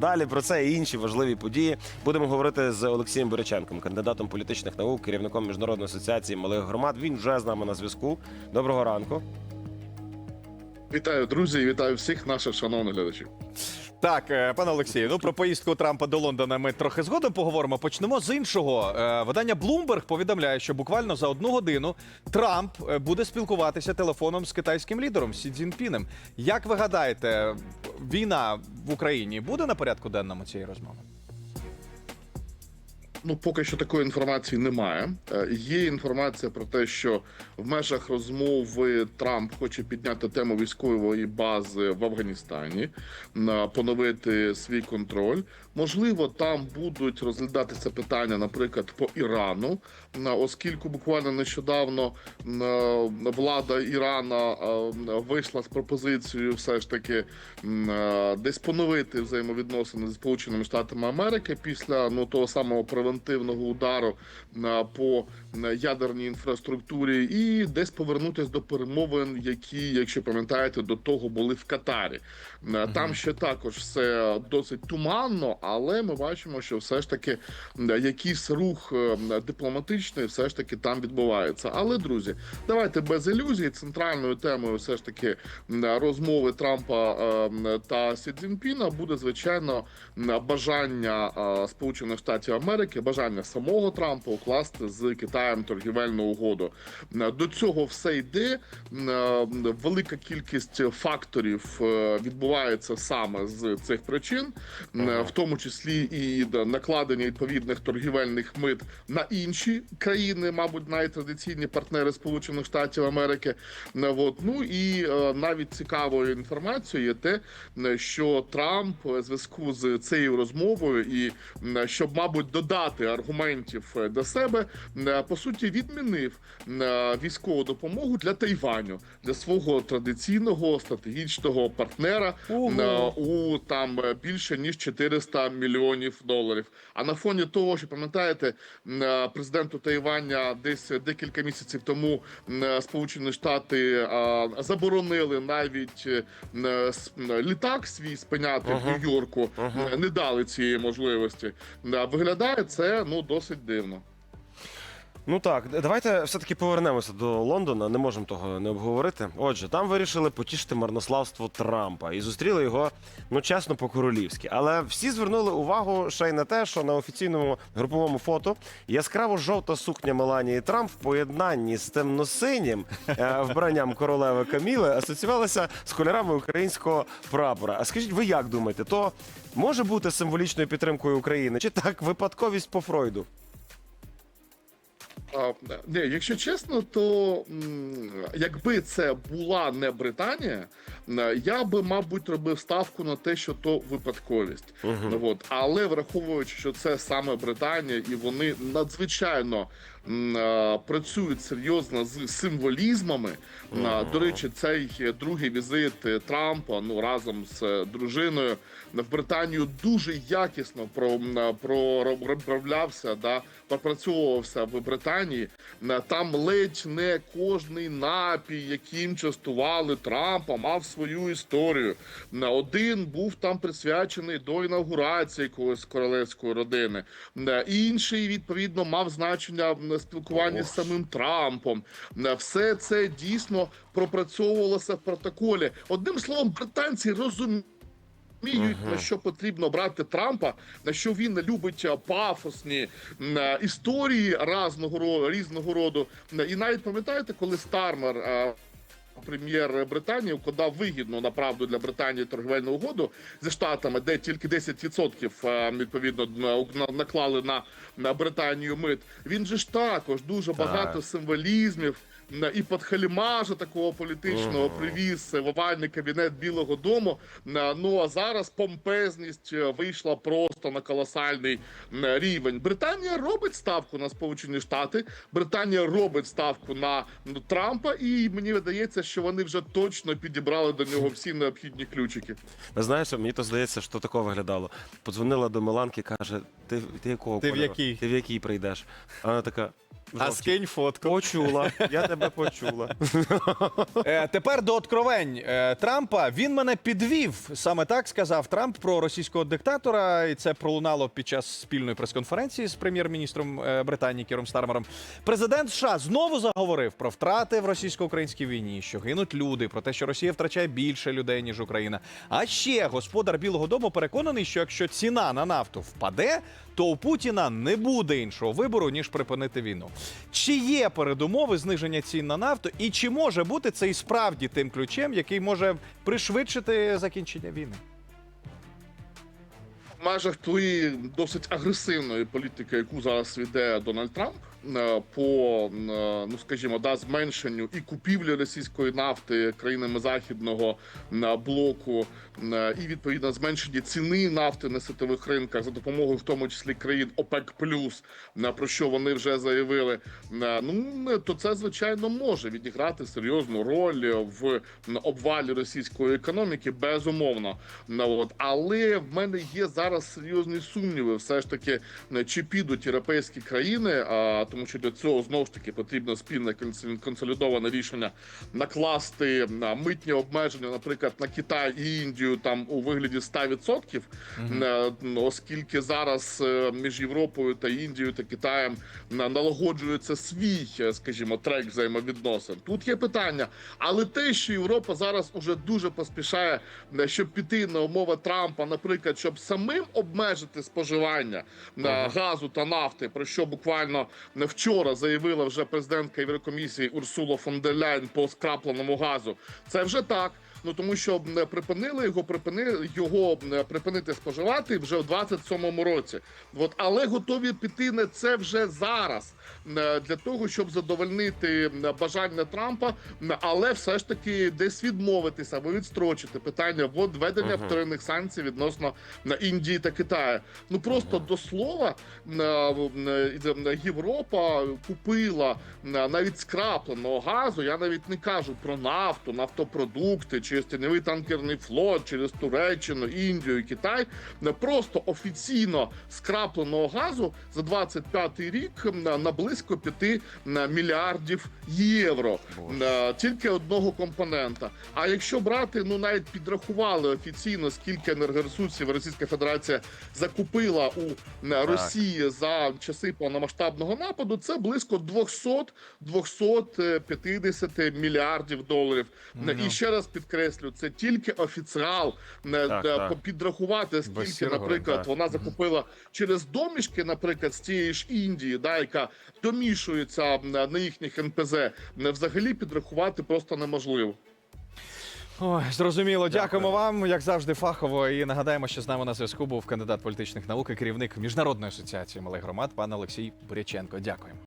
Далі про це і інші важливі події будемо говорити з Олексієм Боряченком, кандидатом політичних наук, керівником міжнародної асоціації малих громад. Він вже з нами на зв'язку. Доброго ранку. Вітаю, друзі, і вітаю всіх наших шановних глядачів. Так, е, пане Олексію, ну про поїздку Трампа до Лондона ми трохи згодом поговоримо. Почнемо з іншого. Е, Видання Bloomberg повідомляє, що буквально за одну годину Трамп е, буде спілкуватися телефоном з китайським лідером Сі Цзіньпінем. Як ви гадаєте, війна в Україні буде на порядку денному цієї розмови? Ну, поки що такої інформації немає. Е, Є інформація про те, що в межах розмови Трамп хоче підняти тему військової бази в Афганістані, поновити свій контроль. Можливо, там будуть розглядатися питання, наприклад, по Ірану, оскільки буквально нещодавно влада Ірана е, вийшла з пропозицією, все ж таки е, десь поновити взаємовідносини з Сполученими Штатами Америки після ну того самого превентивного удару е, по е, ядерній інфраструктурі, і десь повернутися до перемовин, які, якщо пам'ятаєте, до того були в Катарі. Е, Там ще також все досить туманно, але ми бачимо, що все ж таки якийсь рух дипломатичний все ж таки там відбувається. Але друзі, давайте без ілюзій. Центральною темою все ж таки розмови Трампа та Сі Цзіньпіна буде звичайно бажання Сполучених Штатів Америки, бажання самого Трампа укласти з Китаєм торгівельну угоду. До цього все йде. Е, Велика кількість факторів е, відбувається саме з цих причин, в тому числі і накладення відповідних торгівельних мит на інші країни, мабуть, найтрадиційні партнери Сполучених Штатів Америки. Е, От. Ну і е, навіть цікавою інформацією є те, е, що Трамп е, в зв'язку з цією розмовою, і е, щоб, мабуть, додати аргументів е, до себе, е, по суті, відмінив е, військову допомогу для Тайваню, для свого традиційного стратегічного партнера Ого. у там більше ніж 400 мільйонів доларів. А на фоні того, що пам'ятаєте, президенту Тайваня десь декілька місяців тому Сполучені Штати заборонили навіть літак свій спиняти Ага. в Нью-Йорку, Ага. Не дали цієї можливості. Виглядає це ну досить дивно. Ну так, давайте все-таки повернемося до Лондона. Не можемо того не обговорити. Отже, там вирішили потішити марнославство Трампа і зустріли його, ну чесно, по-королівськи. Але всі звернули увагу ще й на те, що на офіційному груповому фото яскраво жовта сукня Меланії Трамп в поєднанні з темно-синім е, вбранням королеви Каміли асоціювалася з кольорами українського прапора. А скажіть, ви як думаєте, то може бути символічною підтримкою України? Чи так випадковість по Фройду? А, ні, якщо чесно, то якби це була не Британія, я би, мабуть, робив ставку на те, що то випадковість. Угу. От. Але враховуючи, що це саме Британія, і вони надзвичайно працюють серйозно з символізмами. До речі, цей другий візит Трампа ну разом з е, дружиною в Британію дуже якісно про, проправлявся, да, пропрацьовувався в Британії. Там ледь не кожний напій, яким частували Трампа, мав свою історію. Один був там присвячений до інаугурації якоїсь королевської родини. Інший, відповідно, мав значення в спілкуванні з самим Трампом. Е, Все це дійсно пропрацьовувалося в протоколі. Одним словом, британці розуміють. Розуміють, на що потрібно брати Трампа, на що він любить пафосні історії разного різного роду. І навіть пам'ятаєте, коли Стармер. Прем'єр Британії укладав вигідну направду для Британії торговельну угоду зі штатами, де тільки 10% е, відповідно на- наклали на, на Британію мит. Він же ж також дуже багато символізмів і подхалімажа такого політичного Ага. привіз в овальний кабінет Білого Дому. Ну а зараз помпезність е, вийшла просто на колосальний рівень. Британія робить ставку на Сполучені Штати. Британія робить ставку на Трампа, і мені видається, що вони вже точно підібрали до нього всі необхідні ключики. Ви знаєте, мені то здається, що тако виглядало. Подзвонила до Миланки, каже: ти, ти якого Ти в який? Ти в який прийдеш? А вона така: А жовті. скинь фотку. Почула, я тебе почула. Е, тепер до откровень е, Трампа. Він мене підвів. Саме так сказав Трамп про російського диктатора, і це пролунало під час спільної прес-конференції з прем'єр-міністром е, Британії Кіром Стармером. Президент США знову заговорив про втрати в російсько-українській війні, що гинуть люди, про те, що Росія втрачає більше людей ніж Україна. А ще господар Білого Дому переконаний, що якщо ціна на нафту впаде, то у Путіна не буде іншого вибору ніж припинити війну. Чи є передумови зниження цін на нафту, і чи може бути це і справді тим ключем, який може пришвидшити закінчення війни? Межах тої досить агресивної політики, яку зараз веде Дональд Трамп, е, по е, ну скажімо, да, зменшенню і купівлі російської нафти країнами західного е, блоку, і відповідно зменшення ціни нафти на світових ринках за допомогою, в тому числі країн ОПЕК+, е, про що вони вже заявили. Ну то це звичайно може відіграти серйозну роль в обвалі російської економіки, безумовно. Ну, от але в мене є зараз серйозні сумніви, все ж таки, е, чи підуть європейські країни, а тому що для цього знову ж таки потрібно спільне конс- консолідоване рішення накласти на митні обмеження, наприклад, на Китай і Індію там у вигляді 100%, е, оскільки зараз е, між Європою та Індією та Китаєм налагоджується свій, скажімо, трек взаємовідносин. Тут є питання, але те, що Європа зараз уже дуже поспішає, щоб піти на умови Трампа, наприклад, щоб самим обмежити споживання на газу та нафти, про що буквально не вчора заявила вже президентка Єврокомісії Урсула фон дер Ляйн по скрапленому газу. Це вже так. Ну тому що припинили його, припинили його припинити споживати вже в 27-му році. От але готові піти на це вже зараз для того, щоб задовольнити бажання Трампа, але все ж таки десь відмовитися або відстрочити питання введення Мгм. вторинних санкцій відносно на Індії та Китаю. Ну просто до слова м, е, м, е, Європа купила навіть скрапленого газу. Я навіть не кажу про нафту, нафтопродукти через тіньовий танкерний флот, через Туреччину, Індію, Китай. Не просто офіційно скрапленого газу за 25 рік на, близько 5 мільярдів євро. Боже. Е, Тільки одного компонента. А якщо брати, ну навіть підрахували офіційно, скільки енергоресурсів Російська Федерація закупила у е, Росії за часи повномасштабного нападу, це близько 200-250 мільярдів доларів. Ну. І ще раз підкреслю, це тільки офіціал е, Так, так. підрахувати, скільки, наприклад, так. вона закупила через домішки, наприклад, з тієї ж Індії, да, яка домішується на їхніх НПЗ, не взагалі підрахувати просто неможливо. Ой, зрозуміло. Дякуємо вам, як завжди, фахово. І нагадаємо, що з нами на зв'язку був кандидат політичних наук і керівник міжнародної асоціації малих громад, пан Олексій Буряченко. Дякуємо.